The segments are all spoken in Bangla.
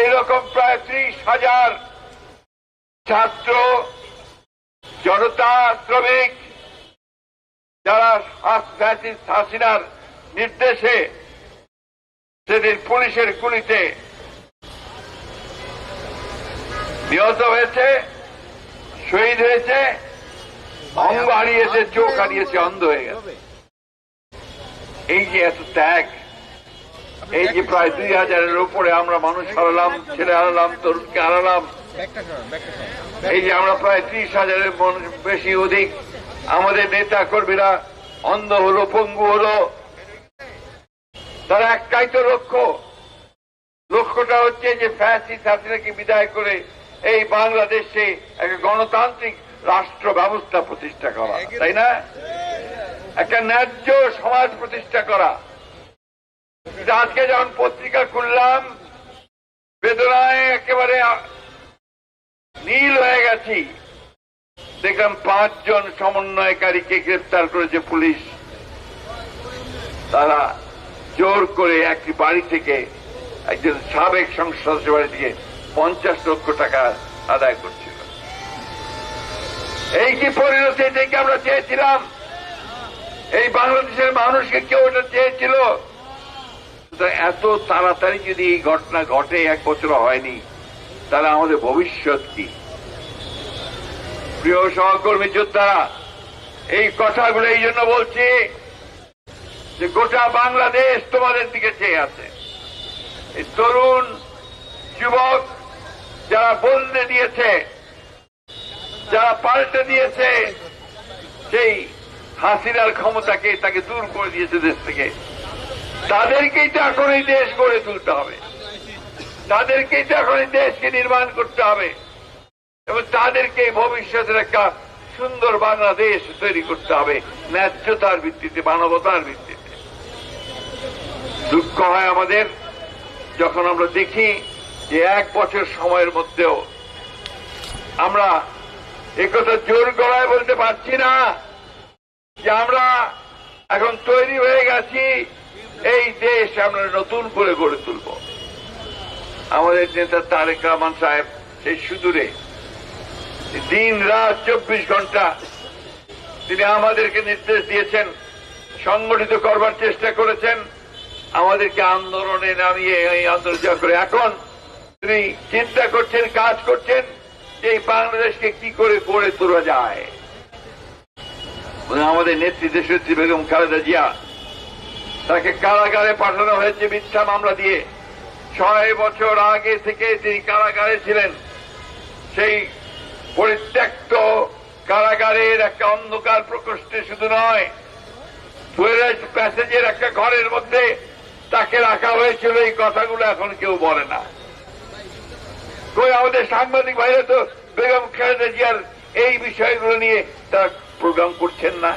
এইরকম প্রায় ত্রিশ হাজার ছাত্র, জনতা, শ্রমিক, যারা হাসিনার নির্দেশে সেদিন পুলিশের গুলিতে নিহত হয়েছে, শহীদ হয়েছে অঙ্গ হারিয়েছে চোখ হারিয়েছে, অন্ধ হয়ে গেছে। এই যে এত ত্যাগ এই যে প্রায় দুই হাজারের উপরে আমরা মানুষ হারালাম, ছেলে হারালাম, তরুণকে হারালাম। এই যে আমরা প্রায় ত্রিশ হাজারের বেশি অধিক আমাদের নেতা কর্মীরা অন্ধ হলো, পঙ্গু হলো। তারা একটাই তো লক্ষ্য। লক্ষ্যটা হচ্ছে যে ফ্যাসি ছাত্রীকে বিদায় করে এই বাংলাদেশে একটা গণতান্ত্রিক রাষ্ট্র ব্যবস্থা প্রতিষ্ঠা করা, তাই না? একটা ন্যায্য সমাজ প্রতিষ্ঠা করা। আজকে যখন পত্রিকা খুললাম, বেদনায় একেবারে নীল হয়ে গেছি। দেখলাম পাঁচজন সমন্বয়কারীকে গ্রেপ্তার করেছে পুলিশ। তারা জোর করে একটি বাড়ি থেকে একজন সাবেক সংসদ বাড়ি থেকে পঞ্চাশ লক্ষ টাকা আদায় করছিল। এই কি পরিণতি এটাকে আমরা চেয়েছিলাম? এই বাংলাদেশের মানুষকে কেউ এটা চেয়েছিল? এত তাড়াতাড়ি যদি এই ঘটনা ঘটে, এক বছর হয়নি, তাহলে আমাদের ভবিষ্যৎ কি? প্রিয় সহকর্মী যোদ্ধারা, এই কথাগুলো এই জন্য বলছি যে গোটা বাংলাদেশ তোমাদের দিকে চেয়ে আছে। তরুণ যুবক যারা বলতে দিয়েছে, যারা পাল্টে দিয়েছে, সেই হাসিনার ক্ষমতাকে তাকে দূর করে দিয়েছে দেশ থেকে। তাদেরকেই তো এখন এই দেশ গড়ে তুলতে হবে। তাদেরকেই তো এখন এই দেশকে নির্মাণ করতে হবে। এবং তাদেরকে ভবিষ্যতের একটা সুন্দর বাংলাদেশ তৈরি করতে হবে, ন্যায্যতার ভিত্তিতে, মানবতার ভিত্তিতে। দুঃখ হয় আমাদের যখন আমরা দেখি যে এক বছর সময়ের মধ্যেও আমরা একথা জোর গলায় বলতে পারছি না যে আমরা এখন তৈরি হয়ে গেছি এই দেশ আমরা নতুন করে গড়ে তুলব। আমাদের নেতা তারেক রহমান সাহেব, সেই সুদূরে, দিন রাত চব্বিশ ঘণ্টা তিনি আমাদেরকে নির্দেশ দিয়েছেন, সংগঠিত করবার চেষ্টা করেছেন। আমাদেরকে আন্দোলনে নামিয়ে এই আন্দোলন করে। এখন তিনি চিন্তা করছেন, কাজ করছেন যে এই বাংলাদেশকে কি করে গড়ে তোলা যায়। আমাদের নেত্রী দেশনেত্রী বেগম খালেদা জিয়া তাকে কারাগারে পাঠানো হয়েছে মিথ্যা মামলা দিয়ে। ছয় বছর আগে থেকে তিনি কারাগারে ছিলেন। সেই পরিত্যক্ত কারাগারের একটা অন্ধকার প্রকোষ্ঠে শুধু নয় টয়লেট প্যাসেজের একটা ঘরের মধ্যে তাকে রাখা হয়েছিল। এই কথাগুলো এখন কেউ বলে না। কই, আমাদের সাংবাদিক ভাইরা তো বেগম খালেদা জিয়ার এই বিষয়গুলো নিয়ে তারা প্রোগ্রাম করছেন না।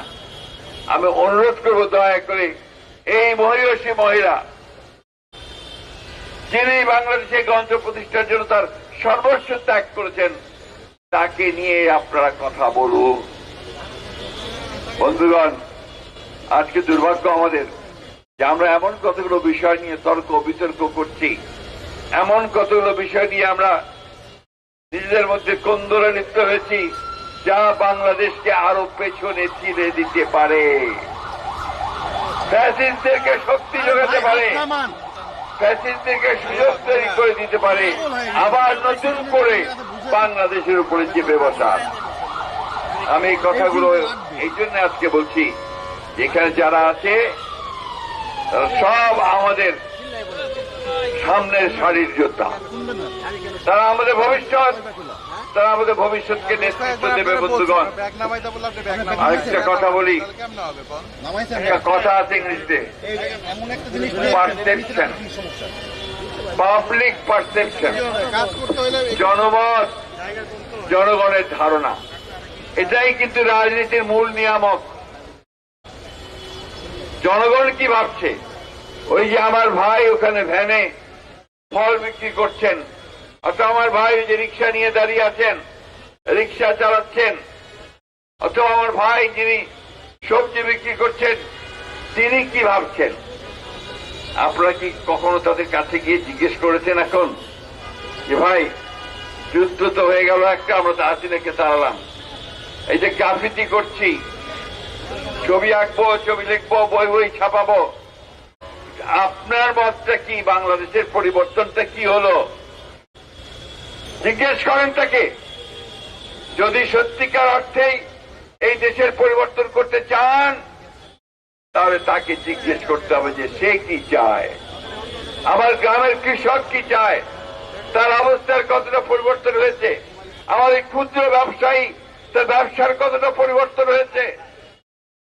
আমি অনুরোধ করব দয়া করে এই মহিষী মহিলা, যিনি বাংলাদেশে গঞ্জ প্রতিষ্ঠার জন্য তার সর্বস্ব ত্যাগ করেছেন, তাকে নিয়ে আপনারা কথা বলুন। বন্ধুগণ, আজকে দুর্ভাগ্য আমাদের যে আমরা এমন কতগুলো বিষয় নিয়ে তর্ক, বিতর্ক করছি। এমন কতগুলো বিষয় নিয়ে আমরা নিজেদের মধ্যে কন্দরে লিপ্ত হয়েছি, যা বাংলাদেশকে আরও পেছনে ছিঁড়ে দিতে পারে। ফ্যাসিস্টদেরকে শক্তি যোগাতে পারে। ফ্যাসিস্টদেরকে সুযোগ তৈরি করে দিতে পারে। আবার নতুন করে বাংলাদেশের উপরে চেপে বসার। আমি এই কথাগুলো এই জন্য আজকে বলছি যেখানে যারা আছে তারা সব আমাদের সামনের সারির যোদ্ধা। তারা আমাদের ভবিষ্যৎ তারা আমাদের ভবিষ্যৎকে নেতৃত্ব দেবে বন্ধুগণ। আরেকটা কথা বলি। একটা কথা আছে ইংলিশে। পারসেপশন পাবলিক পারসেপশন জনমত জনগণের ধারণা। এটাই কিন্তু রাজনীতির মূল নিয়ামক। জনগণ কি ভাবছে? ওই যে আমার ভাই ওখানে ভ্যানে ফল বিক্রি করছেন। অথবা আমার ভাই যে রিক্সা নিয়ে দাঁড়িয়ে আছেন, রিক্সা চালাচ্ছেন, অথবা আমার ভাই যিনি সবজি বিক্রি করছেন, তিনি কি ভাবছেন? আপনারা কি কখনো তাদের কাছে গিয়ে জিজ্ঞেস করেছেন এখন? যে ভাই, যুদ্ধ তো হয়ে গেল একটা, আমরা তো তাড়ালাম। এই যে গ্রাফিতি করছি, ছবি আঁকবো, ছবি লিখব, বই বই ছাপাবো, আপনার মতটা কি? বাংলাদেশের পরিবর্তনটা কি হলো? জিজ্ঞেস করেন তাকে যদি সত্যিকার অর্থেই এই দেশের পরিবর্তন করতে চান, তাহলে তাকে জিজ্ঞেস করতে হবে যে সে কি চায়? আমার গ্রামের কৃষক কি চায়? তার অবস্থার কতটা পরিবর্তন হয়েছে? আমাদের ক্ষুদ্র ব্যবসায়ী, তার ব্যবসার কতটা পরিবর্তন হয়েছে?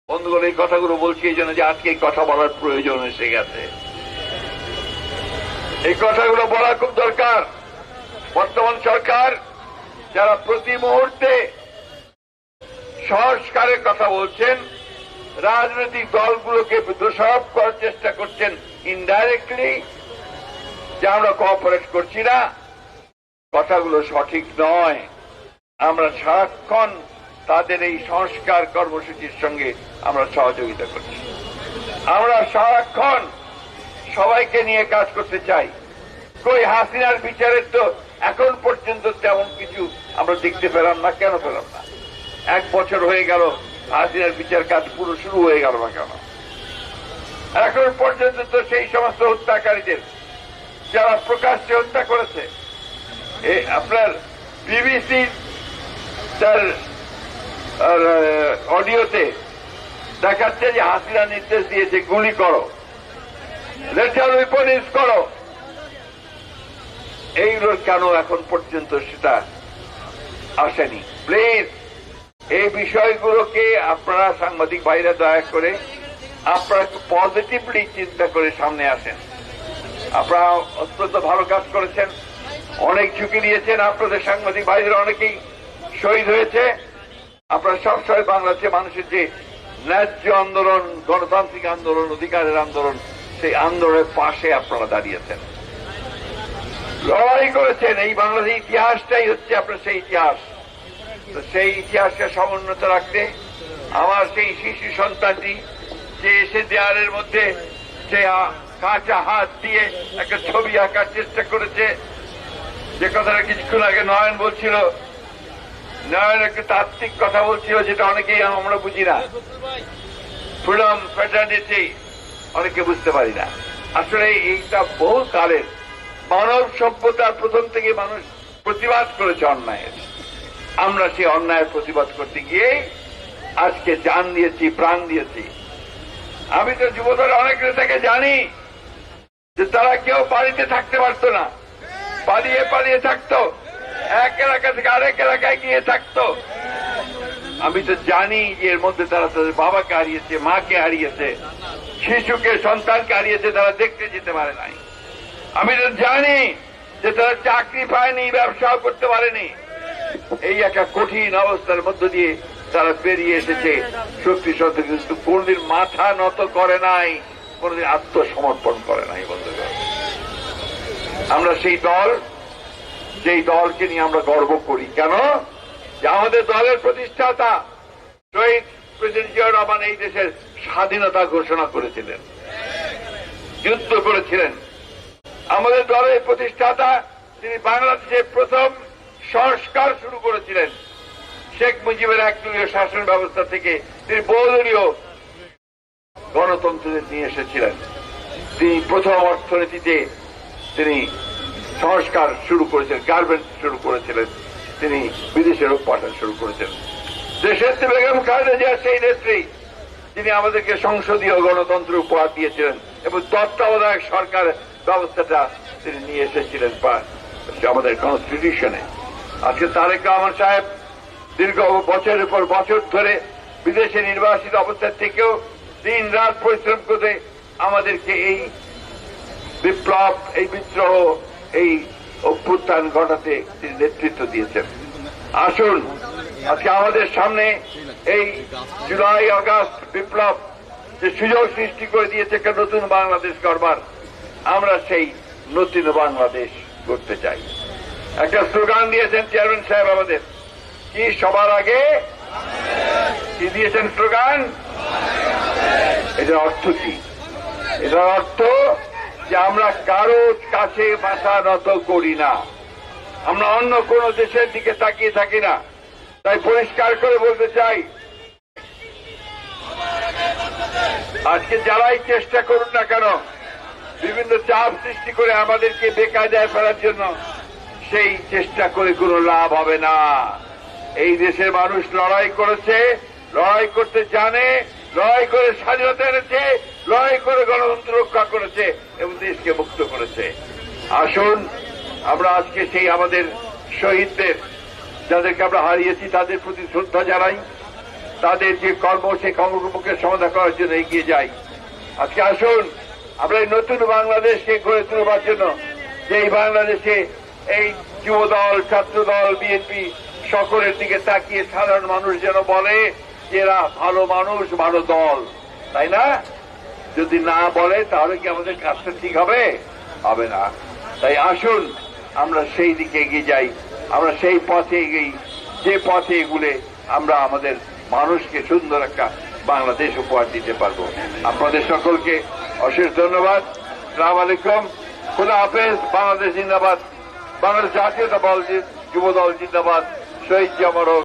বন্ধুগণ, এই কথাগুলো বলছি এই জন্য যে আজকে এই কথা বলার প্রয়োজন এসে গেছে। এই কথাগুলো বলা খুব দরকার। বর্তমান সরকার যারা প্রতি মুহূর্তে সংস্কারের কথা বলছেন, রাজনৈতিক দলগুলোকে দোষারোপ করার চেষ্টা করছেন ইনডাইরেক্টলি যে আমরা কোঅপারেট করছি না। কথাগুলো সঠিক নয়। আমরা সারাক্ষণ তাদের এই সংস্কার কর্মসূচির সঙ্গে আমরা সহযোগিতা করছি। আমরা সারাক্ষণ সবাইকে নিয়ে কাজ করতে চাই। কই হাসিনার বিচারের তো এখন পর্যন্ত তেমন কিছু আমরা দেখতে পেলাম না, কেন পেলাম না? এক বছর হয়ে গেল হাসিনার বিচার কাজ পুরো শুরু হয়ে গেল না কেন? এখন পর্যন্ত তো সেই সমস্ত হত্যাকারীদের যারা প্রকাশ্যে হত্যা করেছে আপনার বিবিসি তার অডিওতে দেখাচ্ছে যে হাসিনা নির্দেশ দিয়েছে, গুলি করো, লেটার উইপন ইউজ করো। এইগুলোর কেন এখন পর্যন্ত সেটা আসেনি? প্লিজ এই বিষয়গুলোকে আপনারা সাংবাদিক ভাইরা দয়া করে আপনারা একটু পজিটিভলি চিন্তা করে সামনে আসেন। আপনারা অত্যন্ত ভালো কাজ করেছেন। অনেক ঝুঁকি নিয়েছেন আপনাদের সাংবাদিক ভাইদের অনেকেই। শহীদ হয়েছে। আপনারা সবসময় বাংলাদেশের মানুষের যে ন্যায্য আন্দোলন, গণতান্ত্রিক আন্দোলন, অধিকারের আন্দোলন, সেই আন্দোলনের পাশে আপনারা দাঁড়িয়েছেন। লড়াই করেছেন। এই বাংলাদেশের ইতিহাসটাই হচ্ছে আপনার সেই ইতিহাস। তো সেই ইতিহাসকে সমুন্নত রাখতে আমার সেই শিশু সন্তানটি যে এসে দেয়ালের মধ্যে সে কাঁচা হাত দিয়ে একটা ছবি আঁকার চেষ্টা করেছে, যে কথাটা কিছুক্ষণ আগে নয়ন বলছিল, নয়ন একটা তাত্ত্বিক কথা বলছিল, যেটা অনেকেই আমরা বুঝি না। ফ্রিডম ফ্যাটার্নিটি অনেকে বুঝতে পারি না। আসলে এইটা বহু কালের মানব সভ্যতার প্রথম থেকে মানুষ প্রতিবাদ করেছে অন্যায়ের। আমরা সেই অন্যায়ের প্রতিবাদ করতে গিয়ে আজকে জান দিয়েছি, প্রাণ দিয়েছি। আমি তো যুবদল অনেক নেতাকে জানি যে তারা কেউ বাড়িতে থাকতে পারতো না। পালিয়ে পালিয়ে থাকতো। এক এলাকা থেকে আরেক এলাকায় গিয়ে থাকতো। আমি তো জানি যে এর মধ্যে তারা তাদের বাবাকে হারিয়েছে, মাকে হারিয়েছে, শিশুকে, সন্তানকে হারিয়েছে, তারা দেখতে যেতে পারে নাই। আমি তো জানি যে তারা চাকরি পায়নি, ব্যবসাও করতে পারেনি। এই একটা কঠিন অবস্থার মধ্য দিয়ে তারা বেরিয়ে এসেছে। শক্তি সত্য, কিন্তু কোনদিন মাথা নত করে নাই, কোনদিন আত্মসমর্পণ করে নাই বন্ধুগণ আমরা সেই দল, যেই দলকে নিয়ে আমরা গর্ব করি। কেন? যে আমাদের দলের প্রতিষ্ঠাতা শহীদ প্রেসিডেন্ট জিয়াউর রহমান এই দেশের স্বাধীনতা ঘোষণা করেছিলেন। যুদ্ধ করেছিলেন। আমাদের দলের প্রতিষ্ঠাতা তিনি বাংলাদেশে প্রথম সংস্কার শুরু করেছিলেন। শেখ মুজিবের একদলীয় শাসন ব্যবস্থা থেকে তিনি বহুদলীয় গণতন্ত্রে নিয়ে এসেছিলেন। তিনি প্রথম অর্থনীতিতে তিনি সংস্কার শুরু করেছেন গার্মেন্টস শুরু করেছিলেন, তিনি বিদেশে রূপ পাঠান শুরু করেছেন। দেশের বেগম খালেদা জিয়া সেই নেত্রী, যিনি আমাদেরকে সংসদীয় গণতন্ত্র উপহার দিয়েছিলেন এবং তত্ত্বাবধায়ক সরকার ব্যবস্থাটা তিনি নিয়ে এসেছিলেন আমাদের কনস্টিটিউশনে আজকে তারেক রহমান সাহেব দীর্ঘ বছরের পর বছর ধরে বিদেশে নির্বাসিত অবস্থা থেকেও দিন রাত পরিশ্রম করে আমাদেরকে এই বিপ্লব, এই বিদ্রোহ, এই অভ্যুত্থান ঘটাতে তিনি নেতৃত্ব দিয়েছেন। আসুন, আজকে আমাদের সামনে এই জুলাই অগাস্ট বিপ্লব যে সুযোগ সৃষ্টি করে দিয়েছে একটা নতুন বাংলাদেশ করবার আমরা সেই নতুন বাংলাদেশ করতে চাই। একটা স্লোগান দিয়েছেন চেয়ারম্যান সাহেব আমাদের। কি, সবার আগে? কি দিয়েছেন স্লোগান? এটার অর্থ কি? এটার অর্থ যে আমরা কারও কাছে মাথা নত করি না। আমরা অন্য কোন দেশের দিকে তাকিয়ে থাকি না। তাই পরিষ্কার করে বলতে চাই আজকে যারাই চেষ্টা করুন না কেন, বিভিন্ন চাপ সৃষ্টি করে আমাদেরকে বেকায়দায় ফেলার জন্য সেই চেষ্টা করে কোনো লাভ হবে না। এই দেশের মানুষ লড়াই করেছে, লড়াই করতে জানে, লড়াই করে স্বাধীনতা এনেছে, লড়াই করে গণতন্ত্র রক্ষা করেছে এবং দেশকে মুক্ত করেছে। আসুন, আমরা আজকে সেই আমাদের শহীদদের, যাদেরকে আমরা হারিয়েছি, তাদের প্রতি শ্রদ্ধা জানাই। তাদের যে কর্ম সেই কর্মকর্মকে সমাধান করার জন্য এগিয়ে যাই। আজকে আসুন, আমরা এই নতুন বাংলাদেশকে গড়ে তুলবার জন্য যে এই বাংলাদেশে এই যুব দল ছাত্র দল বিএনপি সকলের দিকে তাকিয়ে সাধারণ মানুষ যেন বলে এরা ভালো মানুষ, ভালো দল। তাই না? যদি না বলে, তাহলে কি আমাদের কাজটা ঠিক হবে? হবে না। তাই আসুন, আমরা সেই দিকে এগিয়ে যাই। আমরা সেই পথে এগিয়ে, যে পথে এগুলে আমরা আমাদের মানুষকে সুন্দর একটা বাংলাদেশ উপহার দিতে পারব। আপনাদের সকলকে অশেষ ধন্যবাদ। সালাম আলাইকুম। খোলা হাফেজ। বাংলাদেশ জিন্দাবাদ। বাংলাদেশ জাতীয়তা দল যুব দল জিন্দাবাদ। শহীদ জামারক